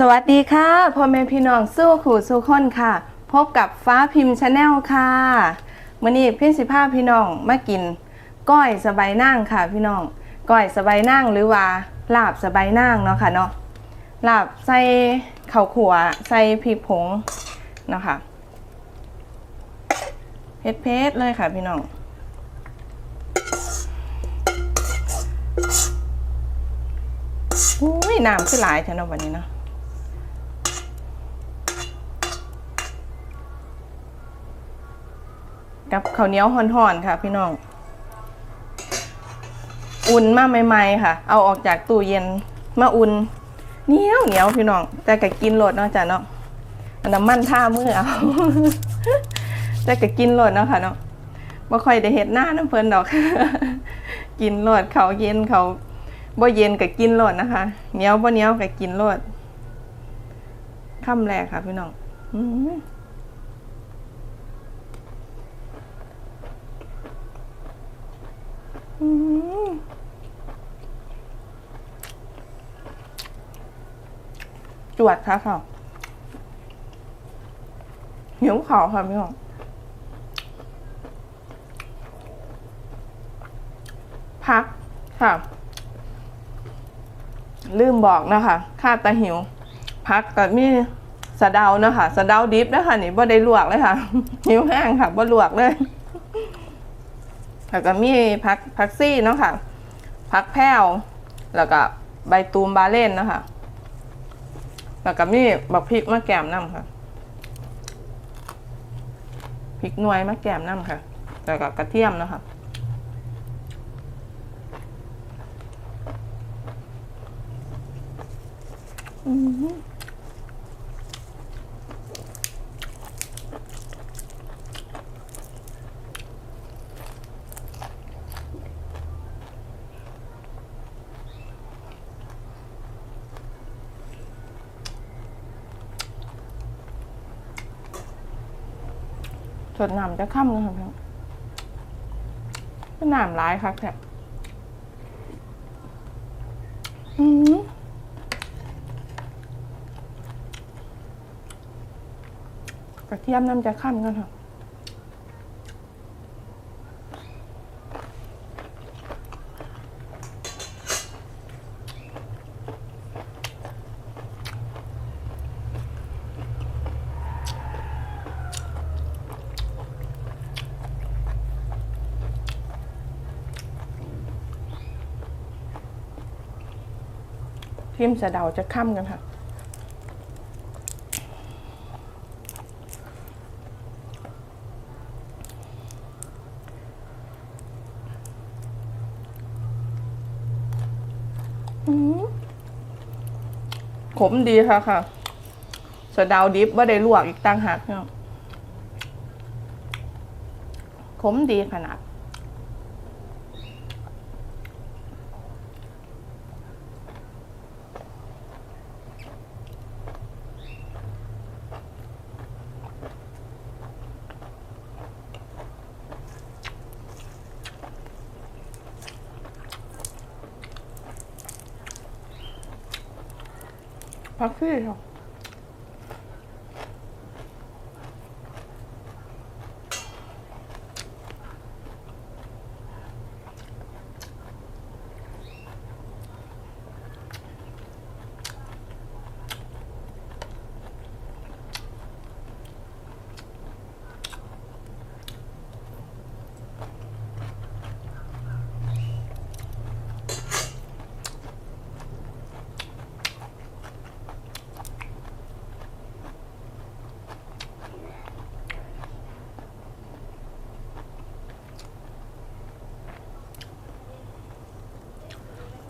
สวัสดีค่ะพ่อแม่พี่น้องสู้ขู่สู้คนค่ะ พบกับฟ้าพิมพ์ชาแนลค่ะมื่อนี้พี่สิภาพี่น้องมากิน ก้อยสบายนั่งค่ะพี่น้องก้อยสบายนั่งหรือว่าลาบสบายนั่งเนาะค่ะเนาะลาบใส่ข้าวขัวใส่พริกผงเนาะค่ะเผ็ดๆเลยค่ะพี่น้องอุ้ยน้ำคือหลายแถวเนาะวันนี้เนาะ กับข้าวเหนียวห่อนๆค่ะ พี่น้อง อุ่นมาใหม่ๆค่ะ เอาออกจากตู้เย็นมาอุ่นเหนียวเหนียวพี่น้อง แต่ก็กินโหลดเนาะจ้ะเนาะอันน้ำมันท่ามือเอาแต่ก็กินโหลดเนาะค่ะเนาะบ่ค่อยได้เฮ็ดหน้าน้ำเพลินดอก กินโหลดเขาเย็นเขาบ่เย็นก็กินโหลดนะคะเหนียวบ่เหนียวก็กินโหลดค่ำแรกค่ะพี่น้องอื้อหืออื้อหือ จวดค่ะค่ะหิวข่าวค่ะพี่น้องพักค่ะ ลืมบอกนะคะข้าตาหิว พักกับมีสะเดานะคะสะเดาดิบนะคะนี่บ่ได้ลวกเลยค่ะหิวแห้งค่ะบ่ลวกเลย แล้วก็มีพักพักซี่เนาะค่ะพักแพ้วแล้วก็ใบตูมบาเล่นนะคะแล้วก็มีบักพริกมะแกมน้ำค่ะพริกหนวยมะแกมน้ำค่ะ แล้วก็กระเทียมนะคะส ดน้ำจะค่ำเลยค่ะพี่น้องก็น้ำร้ายครับแท้อืมกระเทียมน้ำจะค่ำกันค่ะ ทิมสะเดาจะค่ำกันค่ะอืมขมดีค่ะค่ะ สะเดาดิบว่าได้ลวกอีกตั้งหากเนาะขมดีขนาด พักซี่ค่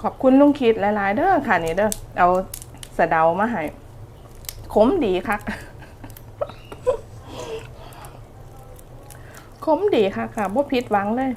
อบคุณลุงคิดหลาย ๆ เด้อค่ะนี่เด้อเอาสะเดามาให้ขมดีค่ะขมดีค่ะค่ะบ่ผิดหวังเลย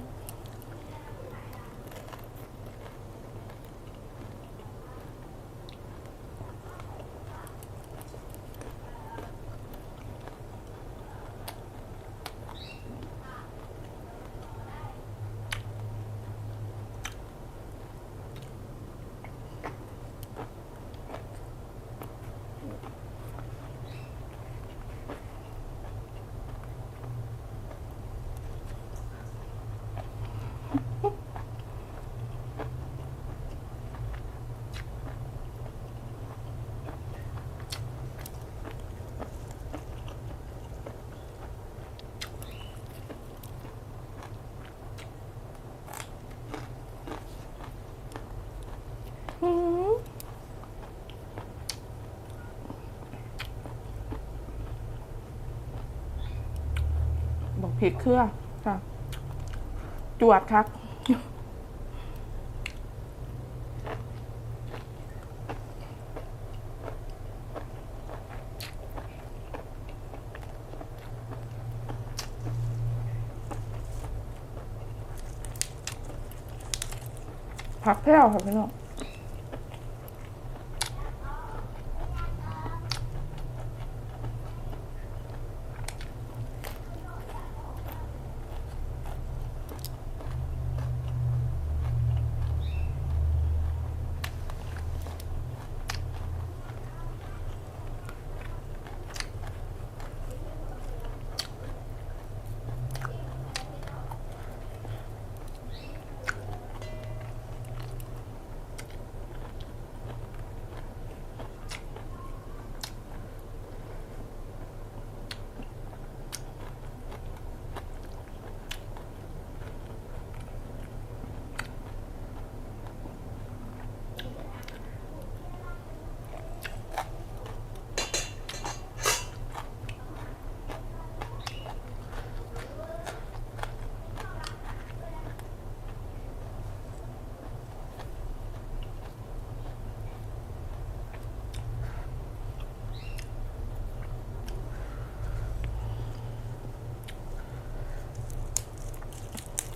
พริกเครือค่ะ จวดครับผักแพร่วค่ะพี่น้อง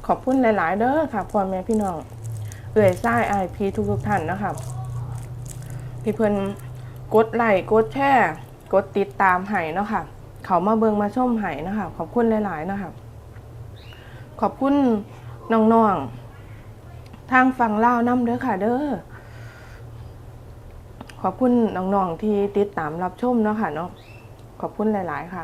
ขอบคุณหลาย ๆ เด้อค่ะพ่อแม่พี่น้อง เอื่อยไส้ไอพีทุกทุกๆท่านนะคะพี่เพิ่นกดไลค์กดแชร์กดติดตามไห้นะคะเขามาเบิงมาชมไห้นะคะขอบคุณหลาย ๆ นะคะขอบคุณน้องๆทางฝั่งลาวน้ำเด้อค่ะเด้อขอบคุณน้องๆที่ติดตามรับชมเนาะค่ะเนาะขอบคุณหลาย ๆ ค่ะ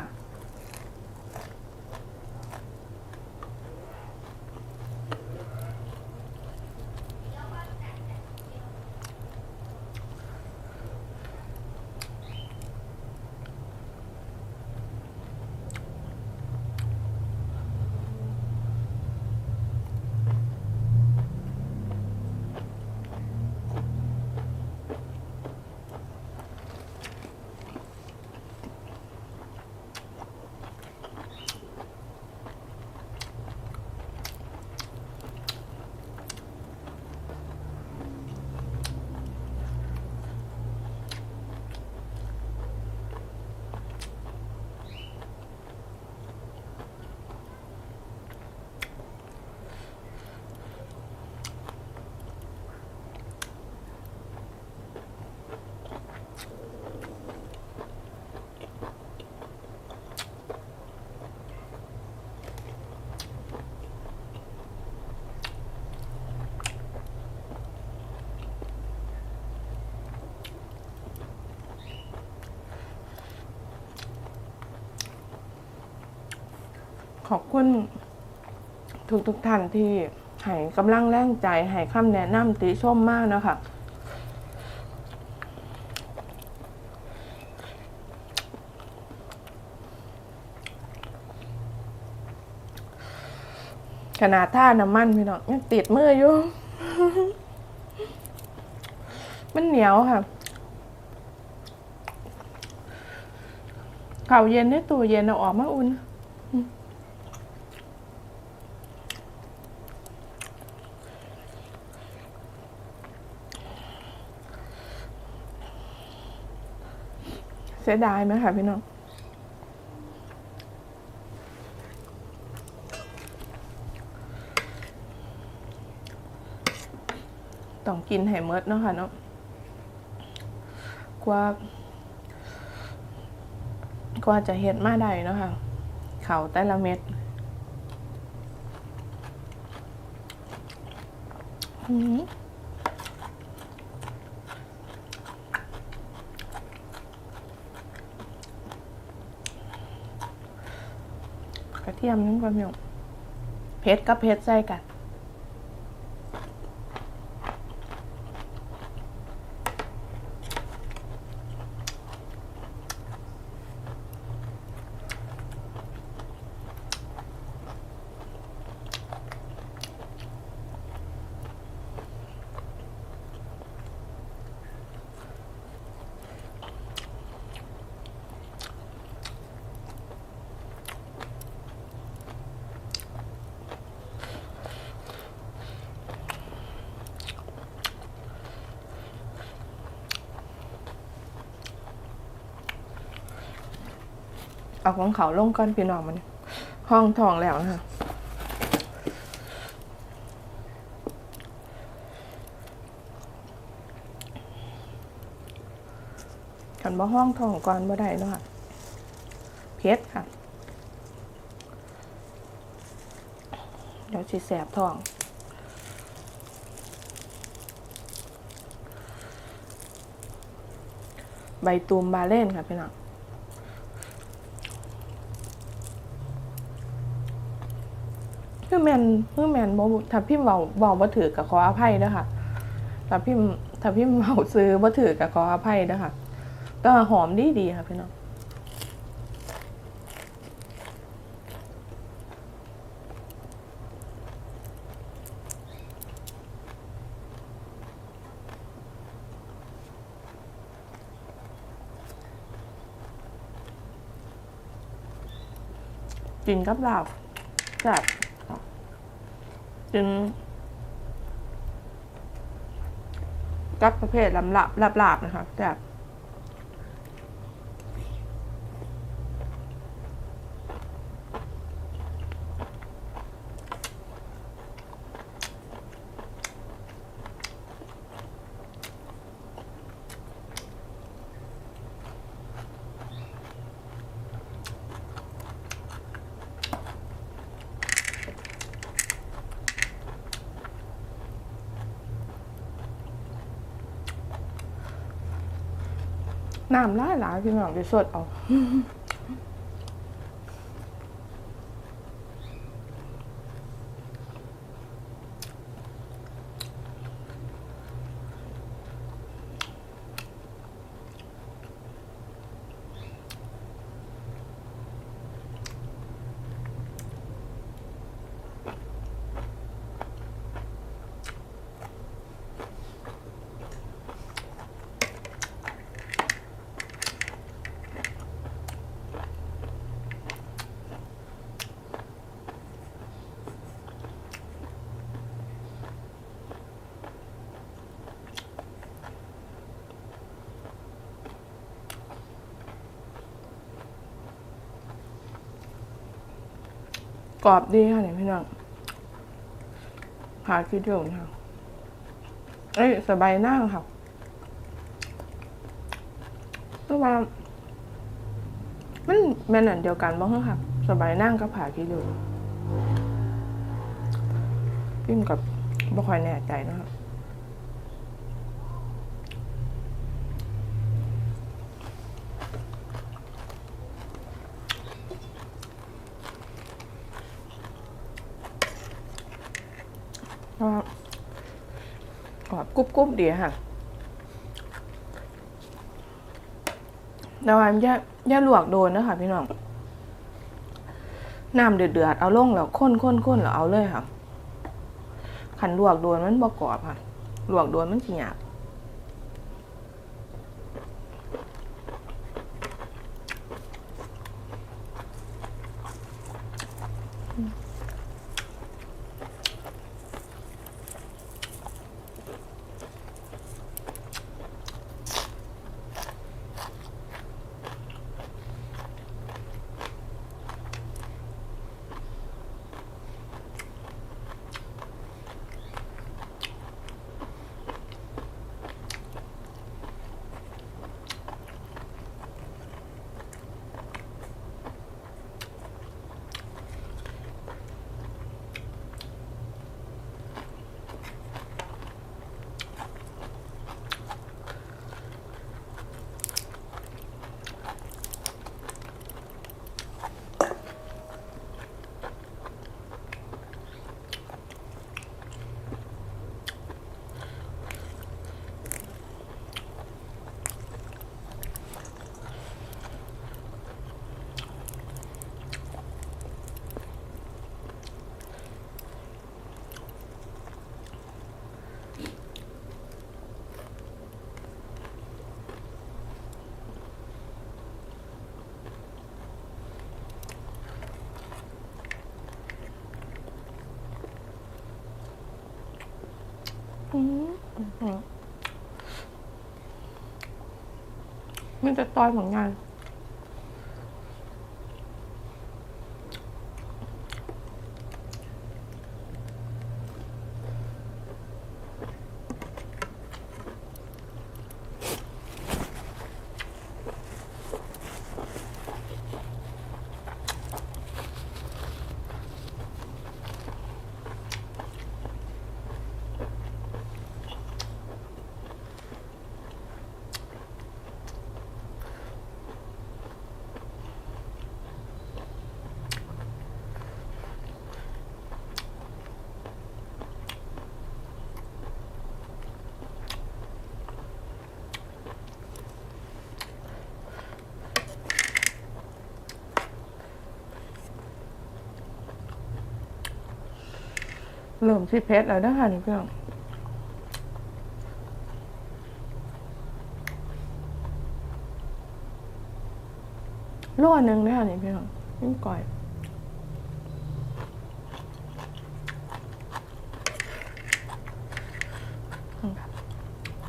ขอบคุณทุกทุกๆท่านที่ให้กำลังแรงใจให้คำแนะนำติชมมากนะคะขนาดท่าน้ำมันพี่น้องยังติดมืออยู่ มันเหนียวค่ะข่าวเย็นในตู้เย็นเอาออกมาอุ่น เสียดายไหมคะพี่น้องต้องกินให้เมดเนาะค่ะเนาะกว่ากว่าจะเฮ็ดมาได้เนาะค่ะเขาแต่ละเม็ดอื้อหือกระ เทียมนั่นก็มีเผ็ดกับเผ็ดใส่กัน เอาของเขาลงก้อนพี่น้องมันห้องทองแล้วนะคะกันบ่ห้องทองก่อนบ่ได้เนาะค่ะเพชรค่ะ เดี๋ยวสิแสบทองใบตูมบาเล่นค่ะพี่น้อง คือ แมนคือแมนบ่ถ้าพิมพ์เว้าเว้าบ่ถือกับขออภัยเด้อค่ะถ้าพิมพ์ถ้าพิมพ์เว้าซื้อบ่ถือกับขออภัยเด้อค่ะก็หอมดีดีค่ะพี่น้องกินกับลาบแบบ กินกับประเภทลำลาบลาบลาบๆนะคะแซ่บ น้ำหลายหลายพี่น้องไปสดเอา กรอบดีค่ะเนี่ยพี่น้องหาคิดถึงค่ะเอ้ยสบายนั่งค่ะตัวว่ามันแม่นอันเดียวกันบ้างค่ะ สบายนั่งก็ผ่าคิดถึงพิมกับบ่ค่อยแน่ใจนะครับ ก็ กรอบกรุบกรุบดีค่ะแล้วอันย่าย่าลวกโดนนะคะพี่น้อง น้ำเดือดๆเอาลงแล้วข้นข้นข้นแล้วเอาเลยค่ะขันลวกโดนมันบกกรอบค่ะ ลวกโดนมันสิหยาบ มันจะตอยเหมือนกัน เริ่มที่เพชรแล้วนะคะนี่เพื่อนลวดหนึ่งนะคะนี่เพื่อนนิ่มก่อย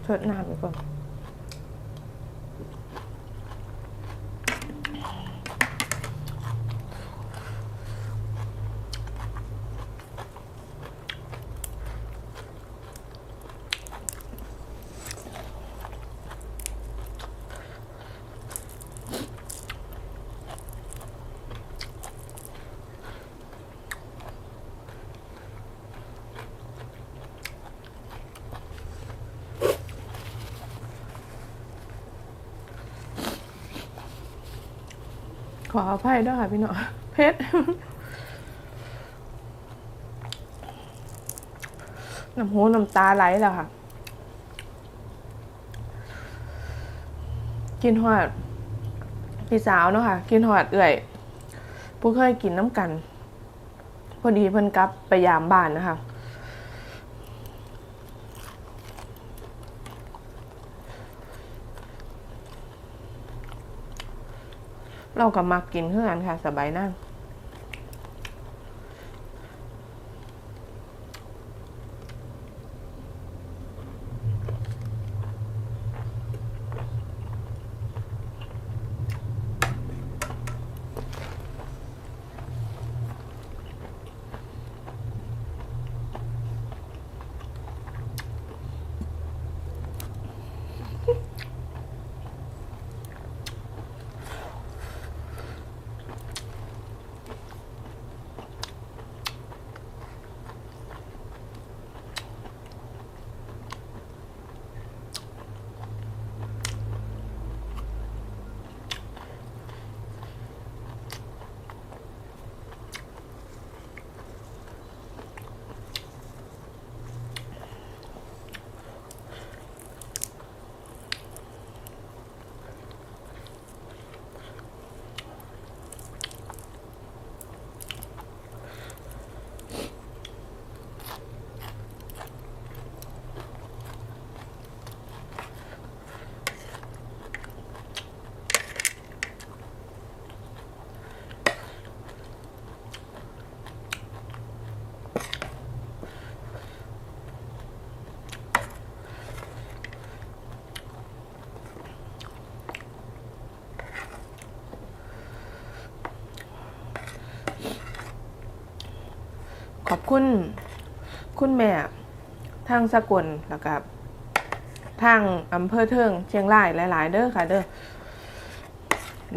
ชดน้ำไปก่อน ขออภัยด้วยค่ะพี่น้อเพชรน้ำหูน้ำตาไหลแล้วค่ะ กินหอดพี่สาวเนาะค่ะ กินหอดเอื่อยผู้เคยกินน้ำกัน พอดีเพิ่นกลับไปยามบ้านนะคะ เราก็มักกินเพื่อกันค่ะ สบายนั่ง ขอบคุณ คุณแม่ทางสกลแล้วก็ทางอำเภอเทิงเชียงรายหลาย ๆ เด้อค่ะ เด้อ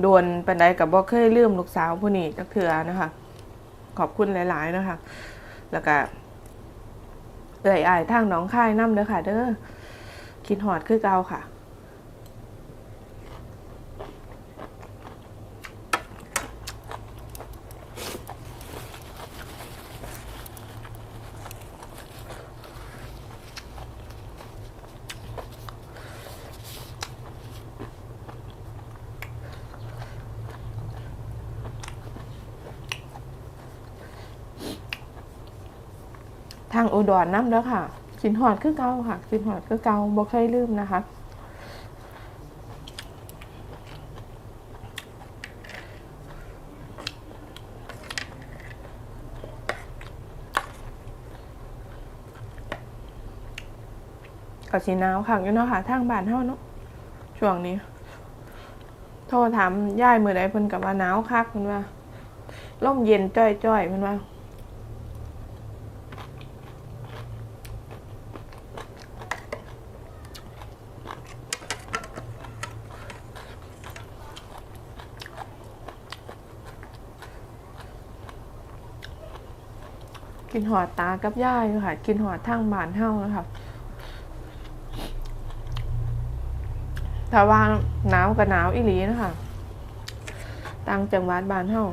โดนปันใดกับบ่เคยลืมลูกสาวผู้นี้จักเถือนะคะ ขอบคุณหลาย ๆ นะคะ แล้วก็เอ่ยอายทางน้องค่ายน้ำเด้อค่ะ เด้อคิดหอดคือเก่าค่ะ ทางอุดรน้ำเด้อค่ะกินหอดคือเก่าค่ะกินหอดคือเก่าบ่เคยลืมนะคะก็สีนาวค่ะอยู่เนาะค่ะทางบ้านเฮาเนาะช่วงนี้ โทรถามย่ายมือใดเพิ่นกับว่าหนาวคักเพิ่นว่าลมเย็นจ้อยๆเพิ่นว่า กินหอดตากับย่าอยู่ค่ะ กินหอดทางบ้านเฮ้านะคะถ้าว่าหนาวกับหนาวอีหลีนะคะต่างจังหวัดบ้านเฮ้า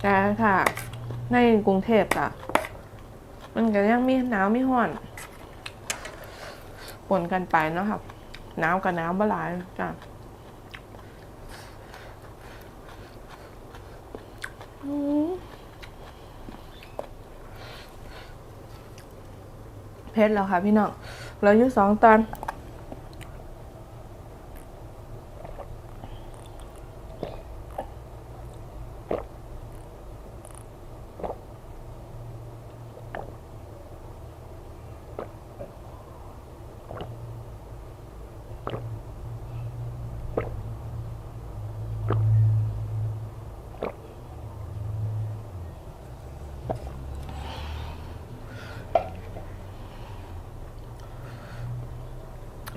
แต่ค่ะ ในกรุงเทพอะมันก็ยังมีหนาวมีห้อนปนกันไปเนาะค่ะหนาวกับหนาวบ่หลายจ้ะอืม เพชรแล้วค่ะพี่น้องเหลืออยู่สองตอน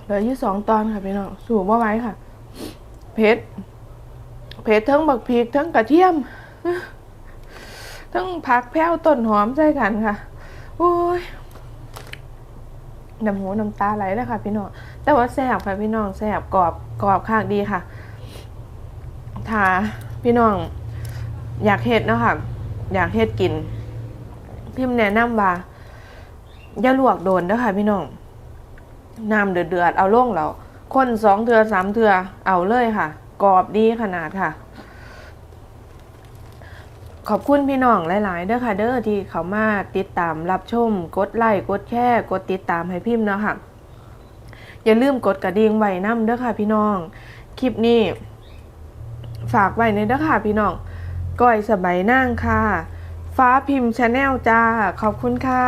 เหลือยู่สองตอนค่ะพี่น้องสูบว่าไว้ค่ะ เพชรเพชรทั้งบักพริกทั้งกระเทียม ทั้งผักแพ้วต้นหอมใส่กันค่ะโอ้ยน้ำหูน้ำตาไหลเลยค่ะ พี่น้อง แต่ว่าแซ่บค่ะพี่น้องแซ่บกรอบกรอบข้างดีค่ะ ถ้าพี่น้อง อยากเฮ็ดนะคะอยากเฮ็ดกินพิมพ์แนะนำว่าอย่าลวกโดนเด้อค่ะพี่น้อง น้ำเดือดๆเอาล่งแล้วคนสองเถือสามเถือเอาเลยค่ะ กรอบดีขนาดค่ะ ขอบคุณพี่น้องหลายๆเด้อค่ะ เด้อที่เขามาติดตามรับชม กดไลค์กดแชร์กดติดตามให้พิมพ์เนาะค่ะ อย่าลืมกดกระดิ่งไว้นํเด้อค่ะ พี่น้อง คลิปนี้ ฝากไว้ในเด้อค่ะ พี่น้องก้อยสบายนั่งค่ะ ฟ้าพิมพ์ชาแนลจ้า ขอบคุณค่ะ